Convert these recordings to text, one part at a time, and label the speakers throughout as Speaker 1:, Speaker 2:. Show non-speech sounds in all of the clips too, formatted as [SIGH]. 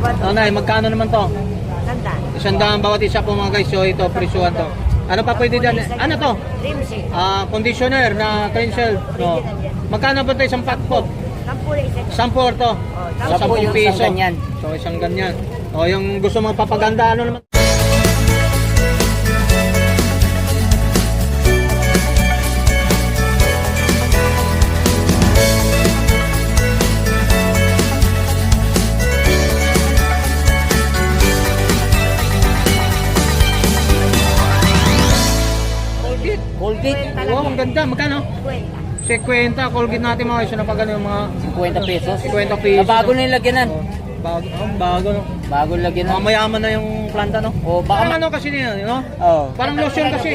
Speaker 1: Nanay, magkano naman to?
Speaker 2: Sandaan.
Speaker 1: Isang daan bawat isa po mga guys. So ito, presyuhan to. Ano pa pwede dyan? Ano to?
Speaker 2: Rimsi.
Speaker 1: Ah, conditioner na clean shell. No. Magkano ba ito isang pack po?
Speaker 2: Sampu na isa.
Speaker 1: Sampo to. piso.
Speaker 3: isang ganyan.
Speaker 1: So isang ganyan. O yung gusto mong papaganda, ano naman? Ganda. Magkano?
Speaker 2: Kwenta.
Speaker 1: 50. Colgate natin mga guys. Ano pa ganun yung mga
Speaker 3: 50 pesos.
Speaker 1: 50 pesos.
Speaker 3: Na bago na yung lagyanan.
Speaker 1: Oh, bago, oh, bago. No?
Speaker 3: Bago
Speaker 1: Mga
Speaker 3: lagyanan.
Speaker 1: mayaman na yung planta, no?
Speaker 3: O baka
Speaker 1: Parang ano kasi niya, no?
Speaker 3: Oh.
Speaker 1: Parang lotion kasi.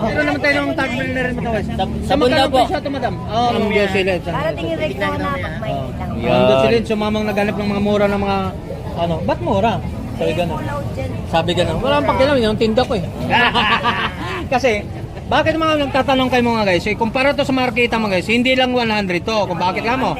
Speaker 1: Meron naman tayo ng tag na rin matawis.
Speaker 3: Sab- sabon daw po.
Speaker 1: Sa ito, madam? Oh, yung sila.
Speaker 2: Para tingin rin ko na pag may lang.
Speaker 1: Doon sila, sumamang naghanap ng mga mura ng mga, ano, ba't mura? Sabi
Speaker 2: dyan.
Speaker 1: Sabi gano'n. Wala akong pakialam, yung tinda ko eh. [LAUGHS] Kasi, bakit mga nagtatanong kayo mga guys, eh, kumpara to sa marketa mga guys, hindi lang 100 to. Kung bakit ka mo?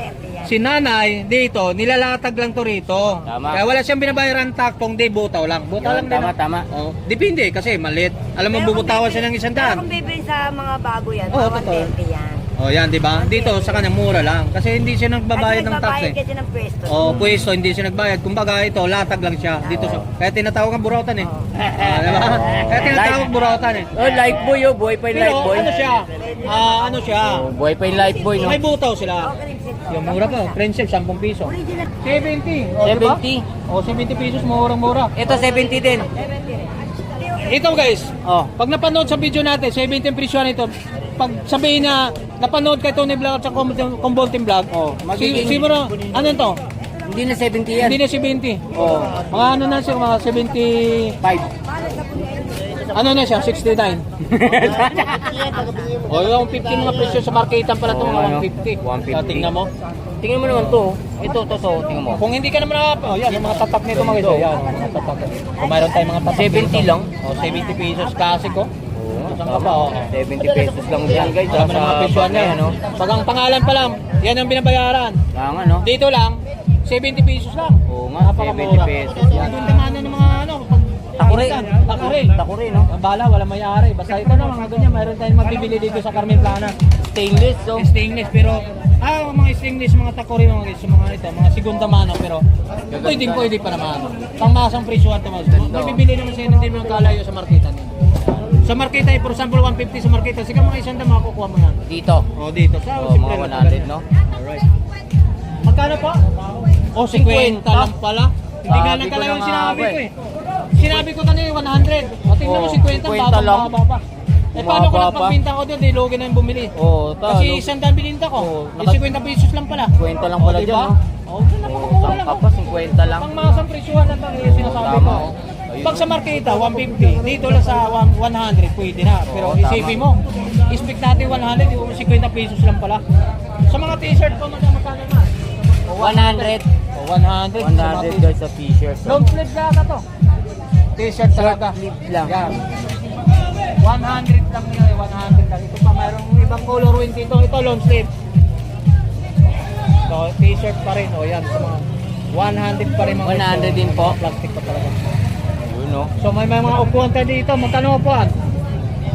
Speaker 1: Si nanay dito, nilalatag lang to rito.
Speaker 3: Tama.
Speaker 1: Kaya wala siyang binabayaran tak kung di butaw lang. Butaw lang
Speaker 3: Yun, tama,
Speaker 1: no?
Speaker 3: tama.
Speaker 1: Oh, depende kasi maliit. Alam mo, bubutawan siya ng isang daan.
Speaker 2: Kung bibili sa mga bago yan,
Speaker 1: Oo,
Speaker 2: mga
Speaker 1: totoo.
Speaker 2: 120 yan.
Speaker 1: Oh, yan, di ba? Dito sa kanya mura lang kasi hindi siya nagbabayad ng tax eh.
Speaker 2: kasi ng pwesto.
Speaker 1: Oh, pwesto, hindi siya nagbayad. Kumbaga ito, latag lang siya. Dito siya. Kaya tinatawag ang burautan eh. [LAUGHS] Ah, di ba? [LAUGHS] Kaya tinatawag burautan eh.
Speaker 3: Oh, life boy oh, boy pa yung
Speaker 1: Pero
Speaker 3: life boy.
Speaker 1: ano siya? Ah, ano siya?
Speaker 3: Oh, boy pa yung life boy no.
Speaker 1: May butaw sila.
Speaker 2: Siya.
Speaker 1: Yung mura pa, friendship, 10 piso.
Speaker 2: Original.
Speaker 1: 70. Oh, di ba?
Speaker 3: 70.
Speaker 1: Oh, 70 pesos, murang-mura.
Speaker 3: Ito 70 din.
Speaker 2: 70 rin.
Speaker 1: Ito guys,
Speaker 3: Oh.
Speaker 1: pag napanood sa video natin, 70 yung presyo nito, pag sabihin na napanood kay Tony Vlog at sa Kumbontin Vlog,
Speaker 3: Oh,
Speaker 1: si, siguro, ano to?
Speaker 3: Hindi na 70 yan.
Speaker 1: Hindi na 70.
Speaker 3: Oh.
Speaker 1: Mga ano na siya, mga 70,
Speaker 3: 5.
Speaker 1: ano na siya, 69. [LAUGHS] o yung 50 mga presyo sa marketan pala itong
Speaker 3: Oo,
Speaker 1: mga
Speaker 3: ano?
Speaker 1: 150.
Speaker 3: 150.
Speaker 1: So, tingnan mo.
Speaker 3: Tingnan mo naman to. oh. Ito, to, to. Tingnan mo.
Speaker 1: Kung hindi ka naman nakap, oh, yan, yung mga tatak nito mga guys, yan, mga tatak. Kung mayroon tayong mga tatak
Speaker 3: 70
Speaker 1: dito.
Speaker 3: lang?
Speaker 1: O, 70 pesos kasi ko. Saan ka ba? Oh.
Speaker 3: 70 pesos lang yan guys.
Speaker 1: Alam mo na mga presyo niya,
Speaker 3: ano?
Speaker 1: Pag ang pangalan pa lang, yan ang binabayaran.
Speaker 3: Lang ano?
Speaker 1: Dito lang, 70 pesos lang.
Speaker 3: Oo nga,
Speaker 1: Napakamura.
Speaker 3: 70 pesos
Speaker 1: Yan yung damanan ng mga ano, pag
Speaker 3: Takuri.
Speaker 1: Takuri.
Speaker 3: Takuri, no?
Speaker 1: Ang bala, wala may-ari. Basta ito na mga ganyan, mayroon tayong mabibili dito sa Carmen Plana.
Speaker 3: Stainless, so.
Speaker 1: Stainless, pero ah, mga stainless, mga takuri mga guys, mga ito, mga segunda mano, pero pwede pwede pa naman. Pangmasang presyo ito mga guys. Mabibili naman sa'yo hindi mo kalayo sa marketa niyo. Sa marketa, eh, for example, 150 sa marketa, sige mga isang dama makukuha mo yan.
Speaker 3: Dito.
Speaker 1: O, dito. Sa,
Speaker 3: Oh,
Speaker 1: simple
Speaker 3: mga
Speaker 1: lang,
Speaker 3: 100, no?
Speaker 1: Alright. Magkano po? O, 50 lang pala. Hindi nga
Speaker 3: Sabi ko
Speaker 1: nagkalayo
Speaker 3: na
Speaker 1: yung
Speaker 3: nga
Speaker 1: sinabi ko
Speaker 3: eh.
Speaker 1: eh. Sinabi ko kanina 100. O, tingnan mo
Speaker 3: Oh,
Speaker 1: 50,
Speaker 3: 50
Speaker 1: bababa
Speaker 3: lang.
Speaker 1: bababa pa. Eh, paano ko
Speaker 3: Bumaba
Speaker 1: lang
Speaker 3: pa.
Speaker 1: pagbinta ko doon, di logi na yung bumili.
Speaker 3: Oo, oh,
Speaker 1: Kasi isang daan bininta ko.
Speaker 3: Oo,
Speaker 1: Eh,
Speaker 3: naka-
Speaker 1: 50 pesos lang pala.
Speaker 3: 50 lang pala
Speaker 1: O,
Speaker 3: dyan, no?
Speaker 1: O, oh,
Speaker 3: Oh, tangka pa, 50 lang.
Speaker 1: Pangmasang presyuhan na tayo yung sinasabi
Speaker 3: Tama,
Speaker 1: ko.
Speaker 3: oh.
Speaker 1: Pag sa marketa, 150. Dito lang sa 100, pwede na. Pero isipin mo, expect natin 100, di ba 50 pesos lang pala. Sa mga t-shirt po, magkano magkano na?
Speaker 3: 100.
Speaker 1: O, 100. sa mga
Speaker 3: 100
Speaker 1: t-shirt.
Speaker 3: guys sa t-shirt.
Speaker 1: Long sleeve yata to. T-shirt talaga.
Speaker 3: sleeve lang.
Speaker 1: Yan. 100 lang yun, eh, 100 lang. Ito pa, mayroong ibang color wind dito. Ito, long sleeve. So, t-shirt pa rin. O, yan. Sa mga 100 pa rin mga
Speaker 3: 100 din po.
Speaker 1: Plastic pa talaga.
Speaker 3: Yun, no?
Speaker 1: So, may, mga upuan tayo dito. Magkano upuan?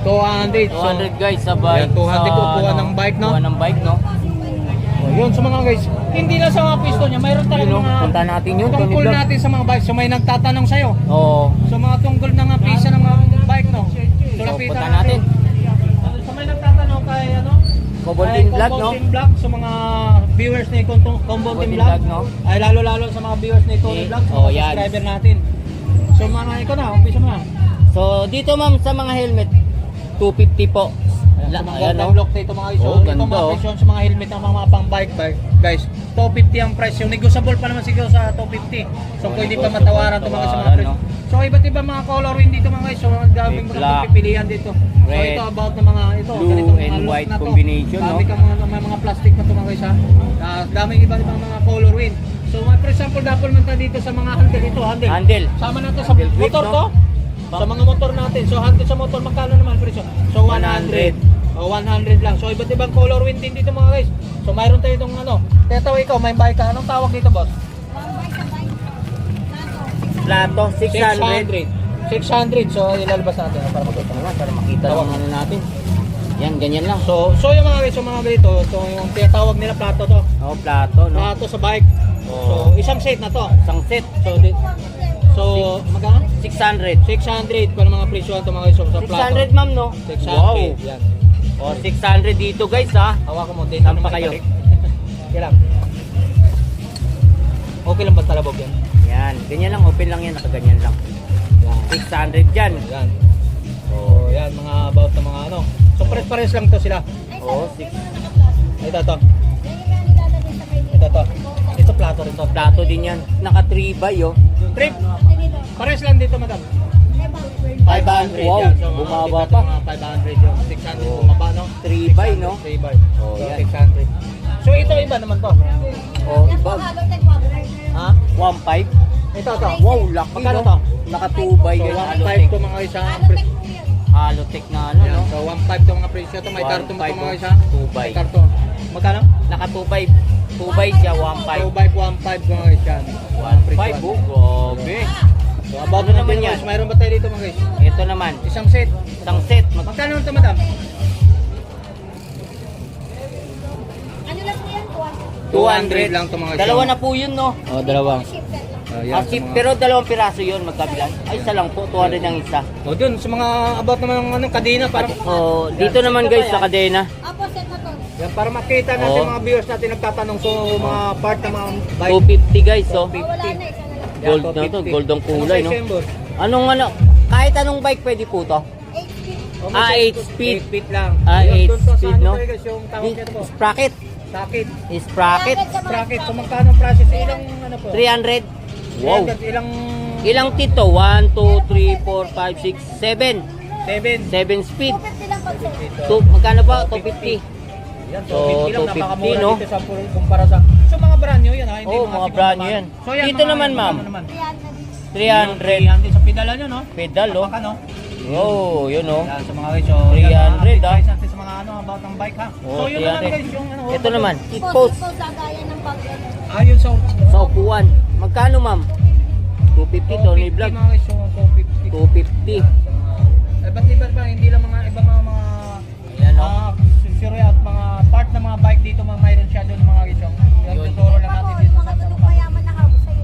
Speaker 1: 200. So,
Speaker 3: 200 guys sa bike.
Speaker 1: Yan, 200
Speaker 3: sa,
Speaker 1: upuan
Speaker 3: ano,
Speaker 1: ng bike, no?
Speaker 3: Upuan ng bike, no?
Speaker 1: oh, yun sa mga guys. Hindi na sa mga pisto niya. Mayroon
Speaker 3: Yun,
Speaker 1: talagang
Speaker 3: no?
Speaker 1: mga
Speaker 3: Punta natin yun,
Speaker 1: tungkol natin sa mga bikes. So, may nagtatanong sa'yo.
Speaker 3: Oo.
Speaker 1: So mga tungkol na nga pisa ng mga bike no. So,
Speaker 3: So, punta natin.
Speaker 1: So may nagtatanong kay ano? Kay
Speaker 3: Vlog, no?
Speaker 1: Vlog sa mga viewers ni Koboltin Vlog.
Speaker 3: No?
Speaker 1: Ay lalo-lalo sa mga viewers ni Tony
Speaker 3: Eh,
Speaker 1: Vlog, sa
Speaker 3: oh,
Speaker 1: mga subscriber natin. So mga ikaw na, umpisa mo na.
Speaker 3: So, dito ma'am sa mga helmet, 250 po.
Speaker 1: Ayan,
Speaker 3: La- ayan, no?
Speaker 1: look dito mga iso.
Speaker 3: Oh,
Speaker 1: ito
Speaker 3: ganda,
Speaker 1: mga
Speaker 3: oh.
Speaker 1: presyon sa mga helmet ng mga, pang bike bike. Guys, 250 ang price. Yung negotiable pa naman siguro sa 250. So
Speaker 3: Oh,
Speaker 1: pwede pa matawaran ito mga sa mga presyo. So iba't iba mga color rin dito mga guys. So ang daming mga
Speaker 3: black,
Speaker 1: pagpipilian dito. So
Speaker 3: red,
Speaker 1: ito about ng mga ito.
Speaker 3: blue,
Speaker 1: mga
Speaker 3: and white combination,
Speaker 1: Dami
Speaker 3: no?
Speaker 1: kang mga, mga, mga plastic na ito mga guys ha. Ah, daming iba't ibang mga color rin. So mga- for example, dapol man tayo dito sa mga handle ito. Handle.
Speaker 3: Handle.
Speaker 1: Sama natin sa
Speaker 3: Handle grip,
Speaker 1: motor
Speaker 3: no?
Speaker 1: to. Sa mga motor natin. So handle sa motor, magkano naman presyo? So 100.
Speaker 3: 100.
Speaker 1: O 100 lang. So iba't ibang color wind din dito mga guys. So mayroon tayo itong ano. Teto ikaw, may bike ka. Anong tawag dito boss?
Speaker 3: Plato, 600.
Speaker 1: 600. 600. So, ilalabas natin para makita.
Speaker 3: Wala, para makita lang ano natin. Yan, ganyan lang.
Speaker 1: So, so yung mga guys, yung mga ganito, so yung tinatawag nila plato to.
Speaker 3: Oh, plato, no?
Speaker 1: Plato sa bike.
Speaker 3: Oh.
Speaker 1: So, isang set na to.
Speaker 3: Isang set.
Speaker 1: So, di, so magkano?
Speaker 3: 600.
Speaker 1: 600 pa ng mga presyo ito mga so, sa plato.
Speaker 3: 600, ma'am, no?
Speaker 1: 600.
Speaker 3: Wow.
Speaker 1: Yan.
Speaker 3: Oh, 600 dito, guys, ha?
Speaker 1: Hawakan mo din.
Speaker 3: Saan pa kayo?
Speaker 1: Okay lang. [LAUGHS] Okay lang ba talabog yan?
Speaker 3: Yan, ganyan lang, open lang yan, nakaganyan lang.
Speaker 1: Yan.
Speaker 3: 600 dyan.
Speaker 1: Yan. So, yan mga about ng mga ano. So, pares-pares lang to sila.
Speaker 3: Oh, 6.
Speaker 1: Ito to. Ito to. Plato rin to.
Speaker 3: Plato din yan. Naka 3 by, oh.
Speaker 1: Trip. Pares lang dito, madam.
Speaker 3: 500. Wow,
Speaker 1: yan. So, mga
Speaker 3: bumaba
Speaker 1: dito,
Speaker 3: pa.
Speaker 1: Mga 500 yung 600
Speaker 3: Oh.
Speaker 1: bumaba, no?
Speaker 3: 3 by, no?
Speaker 1: 3 by.
Speaker 3: Oh,
Speaker 1: So,
Speaker 3: yan.
Speaker 1: 600. So, ito iba naman to.
Speaker 3: Oh, iba.
Speaker 1: Ha?
Speaker 3: 1.5.
Speaker 1: Ito to.
Speaker 3: Wow, laki,
Speaker 1: Magkano
Speaker 3: no?
Speaker 1: to?
Speaker 3: Naka 2 by,
Speaker 1: So,
Speaker 3: guys.
Speaker 1: 1.5
Speaker 3: Halotech.
Speaker 1: to mga isa.
Speaker 3: Halotech na ano, no?
Speaker 1: So, 1.5 to mga presyo to. May
Speaker 3: 1.5
Speaker 1: karton to mga isa.
Speaker 3: Two by.
Speaker 1: May karton. Magkano?
Speaker 3: Naka 2 by. 2 by siya, 1.5.
Speaker 1: 2 by 1.5 to mga isa.
Speaker 3: 1.5, oh. Grabe.
Speaker 1: So, about
Speaker 3: Ano naman yan?
Speaker 1: yan. Mayroon ba tayo dito mga guys?
Speaker 3: Ito naman,
Speaker 1: Isang set.
Speaker 3: isang set. Mag
Speaker 1: Magkano ito madam?
Speaker 2: Ano lang po yan?
Speaker 3: 200
Speaker 1: lang to mga isa.
Speaker 3: Dalawa na po yun, no?
Speaker 1: Oh, dalawa. Oh,
Speaker 3: Ah, si- pero dalawang piraso yun magkabila. Ay, isa lang po, 200 ang isa.
Speaker 1: Oh, dun sa mga about naman ng ano kadena para
Speaker 3: Oh, dito naman guys sa kadena.
Speaker 2: Apo, set na to.
Speaker 1: Yan, para makita natin
Speaker 3: Oh.
Speaker 1: mga viewers natin nagtatanong so mga part ng mga bike.
Speaker 3: 250 guys, oh.
Speaker 2: Wala na, isa na lang.
Speaker 3: Gold na to, goldong kulay, no? Anong ano, kahit anong bike pwede po to.
Speaker 2: 850.
Speaker 1: Oh,
Speaker 3: Ah,
Speaker 1: may
Speaker 3: 8 speed.
Speaker 1: 8 speed lang.
Speaker 3: Ah,
Speaker 1: Yun,
Speaker 3: 8
Speaker 1: dun sa
Speaker 3: speed,
Speaker 1: ano
Speaker 3: no?
Speaker 1: guys, yung tawag nito po.
Speaker 3: Sprocket.
Speaker 1: Socket.
Speaker 3: Sprocket.
Speaker 1: Sprocket. So magkano ang process? Ilang ano po?
Speaker 3: 300. Wow.
Speaker 1: Ilang
Speaker 3: Ilang tito? 1, 2, 3, 4, 5, 6, 7.
Speaker 1: 7.
Speaker 3: 7 speed.
Speaker 2: 250 lang pag set.
Speaker 3: So, magkano ba? 250.
Speaker 1: Yan,
Speaker 3: So,
Speaker 1: 250 lang.
Speaker 3: 250,
Speaker 1: Napakamura
Speaker 3: no?
Speaker 1: dito sa kumpara sa... So, mga brand new yan, ha? Hindi
Speaker 3: Oo,
Speaker 1: mga,
Speaker 3: mga brand new yan.
Speaker 1: So, yan,
Speaker 3: Dito
Speaker 1: mga-
Speaker 3: naman, ma'am.
Speaker 1: ano naman?
Speaker 3: 300.
Speaker 1: 300 sa pedala nyo, no?
Speaker 3: Pedal, oh.
Speaker 1: No?
Speaker 3: Oh, yun, oh.
Speaker 1: Yan, sa mga guys, so...
Speaker 3: 300,
Speaker 1: yan, mga
Speaker 3: ah.
Speaker 1: sa mga ano, about ng bike, ha?
Speaker 3: Oh,
Speaker 1: so, yun naman,
Speaker 3: 300.
Speaker 1: guys, yung ano...
Speaker 3: Ito naman, kick
Speaker 2: Post.
Speaker 3: post.
Speaker 2: Post, gaya ng pag
Speaker 1: Ah, yun, so...
Speaker 3: Sa upuan. Magkano, ma'am? 250, Tony
Speaker 1: 250,
Speaker 3: Vlog.
Speaker 1: mga guys, so 250.
Speaker 3: 250.
Speaker 1: Eh, ba't iba pa, hindi lang mga ibang mga mga
Speaker 3: Ayan, oh.
Speaker 1: mga bike dito mga mayroon siya doon mga guys. oh. Yung
Speaker 3: Yun.
Speaker 1: tuturo lang natin dito
Speaker 2: mga
Speaker 1: sa ano
Speaker 2: tulong mayaman na hawak sa'yo.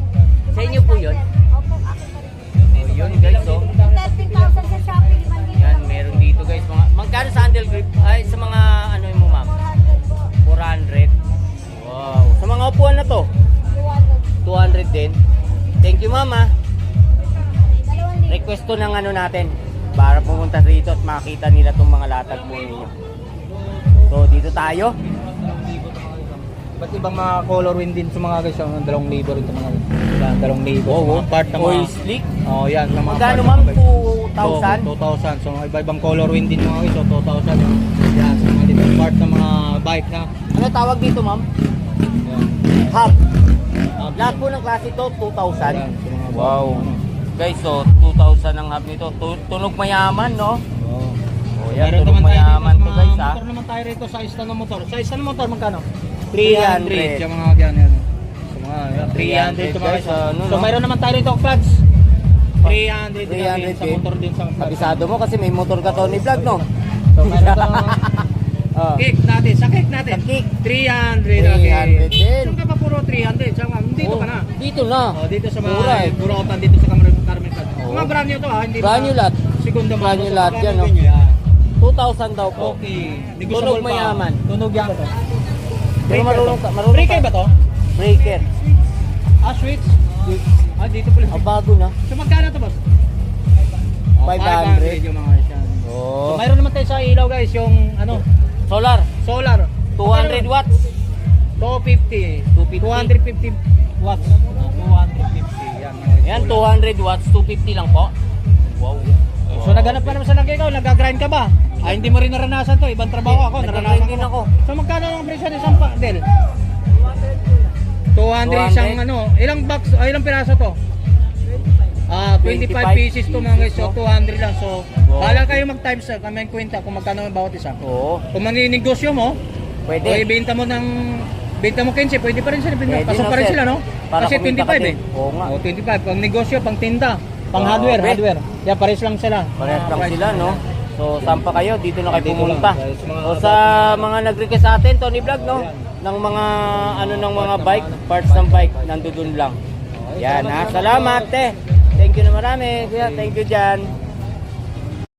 Speaker 3: Sa inyo po yun?
Speaker 2: Opo, akin pa rin.
Speaker 3: Oh, yun, guys, oh.
Speaker 2: 13,000 sa Shopee, 5 dito.
Speaker 3: Yan, meron dito, guys. Mga, magkano sa handle grip? Ay, sa mga, ano mo, ma'am?
Speaker 2: 400 po.
Speaker 3: 400. Wow. Sa mga upuan na to,
Speaker 2: 200.
Speaker 3: 200 din. Thank you, mama.
Speaker 2: Libo.
Speaker 3: Request to ng ano natin para pumunta rito at makita nila itong mga latag po ninyo. So, dito tayo.
Speaker 1: Ba't ibang mga color wind din sa mga guys yung dalawang libo rin mga guys. Yan, dalawang libo. Sa mga part ng mga
Speaker 3: Oil slick.
Speaker 1: Oh, yan, sa mga
Speaker 3: Magkano,
Speaker 1: ng
Speaker 3: ma'am?
Speaker 1: mga bike.
Speaker 3: 2,000?
Speaker 1: So, 2,000. So, mga iba-ibang color wind din mga guys. So, 2,000 yung yan, sa mga dito part ng mga bike na.
Speaker 3: Ano tawag dito, ma'am?
Speaker 1: Yan.
Speaker 3: Hub.
Speaker 1: Ah,
Speaker 3: Lahat po ng klase ito, 2,000.
Speaker 1: yan, sa mga
Speaker 3: Wow.
Speaker 1: ano.
Speaker 3: Guys, so 2,000 ang hub nito. Tu- Tunog mayaman, no?
Speaker 1: Oh.
Speaker 3: Oh, yan,
Speaker 1: Meron
Speaker 3: tunog
Speaker 1: naman tayo
Speaker 3: mayaman
Speaker 1: dito
Speaker 3: to,
Speaker 1: sa
Speaker 3: guys,
Speaker 1: mga
Speaker 3: ha?
Speaker 1: motor naman tayo rito sa isa ng motor. Sa isa ng motor magkano?
Speaker 3: 300.
Speaker 1: Yung mga yan yan. So mga yan, 300 to mga
Speaker 3: 300
Speaker 1: guys.
Speaker 3: guys, ano,
Speaker 1: So
Speaker 3: no?
Speaker 1: mayroon naman tayo rito clutch. 300 din
Speaker 3: 300
Speaker 1: sa
Speaker 3: din.
Speaker 1: motor din sa clutch.
Speaker 3: Kabisado mo kasi may motor ka, Tony Vlog, no?
Speaker 1: So mayroon tayong
Speaker 3: Oh. [LAUGHS]
Speaker 1: kick natin. Sa kick natin.
Speaker 3: Sa kick.
Speaker 1: 300
Speaker 3: 300 din.
Speaker 1: Saan ka pa puro 300? Saan ka? Dito
Speaker 3: Oh,
Speaker 1: ka na.
Speaker 3: Dito na.
Speaker 1: Oh, dito sa mga
Speaker 3: Mura eh.
Speaker 1: Burotan dito sa Carmen Carmen.
Speaker 3: Oh.
Speaker 1: Mga brand new to ha, hindi
Speaker 3: Brand
Speaker 1: mga
Speaker 3: new lahat.
Speaker 1: Segunda
Speaker 3: Brand new lahat yan, no?
Speaker 1: Din yan.
Speaker 3: 2,000 daw po.
Speaker 1: Okay.
Speaker 3: Tunog mayaman.
Speaker 1: Tunog yan to.
Speaker 3: Pero marunong ka, marunong
Speaker 1: Breaker ba to?
Speaker 3: Breaker.
Speaker 1: Ah, switch. Ah, dito pala.
Speaker 3: Ah, bago na.
Speaker 1: So magkano to boss?
Speaker 3: 500.
Speaker 1: yung mga siya. So
Speaker 3: Oh.
Speaker 1: mayroon naman tayo sa ilaw guys, yung ano,
Speaker 3: Solar.
Speaker 1: solar.
Speaker 3: 200 watts.
Speaker 1: 250.
Speaker 3: 250.
Speaker 1: 250 watts. Ah, 250. Yan.
Speaker 3: Yan,
Speaker 1: solar.
Speaker 3: 200 watts. 250 lang po. Wow.
Speaker 1: So naghanap ka naman sa lagi ikaw, nag-grind ka ba? Ah, hindi mo rin naranasan to, ibang trabaho ako, naranasan ko.
Speaker 3: ako.
Speaker 1: So magkano ang presyo ng isang paddle? 200 isang
Speaker 3: 200.
Speaker 1: ano, ilang box, ah, ilang piraso to? Ah, 25
Speaker 3: 25
Speaker 1: pieces to mga guys, so 200 lang. So,
Speaker 3: Wow.
Speaker 1: bahala kayo mag-times na, kami ang kwenta kung magkano ang bawat isa.
Speaker 3: Oo.
Speaker 1: Kung maninegosyo mo, o
Speaker 3: Pwede.
Speaker 1: ibenta mo ng Benta mo 15, pwede pa rin sila. Pwede,
Speaker 3: Pwede
Speaker 1: Pasok
Speaker 3: na,
Speaker 1: pa rin
Speaker 3: sir.
Speaker 1: sila, no?
Speaker 3: Para
Speaker 1: Kasi
Speaker 3: kumita
Speaker 1: 25
Speaker 3: ka
Speaker 1: eh.
Speaker 3: din. Oo nga.
Speaker 1: Oh, 25. Pang negosyo, pang tinda, pang hardware,
Speaker 3: bet.
Speaker 1: hardware. Yeah, pares lang sila.
Speaker 3: Parehas
Speaker 1: Ah,
Speaker 3: lang sila, no? So, saan pa kayo? Dito na kayo
Speaker 1: Dito
Speaker 3: pumunta. So, sa mga nag-request sa atin, Tony Vlog, no? Ng mga, ano, ng mga bike, parts ng bike, nandun lang. Yan, ha? Salamat, te. Thank you na marami. Thank you dyan.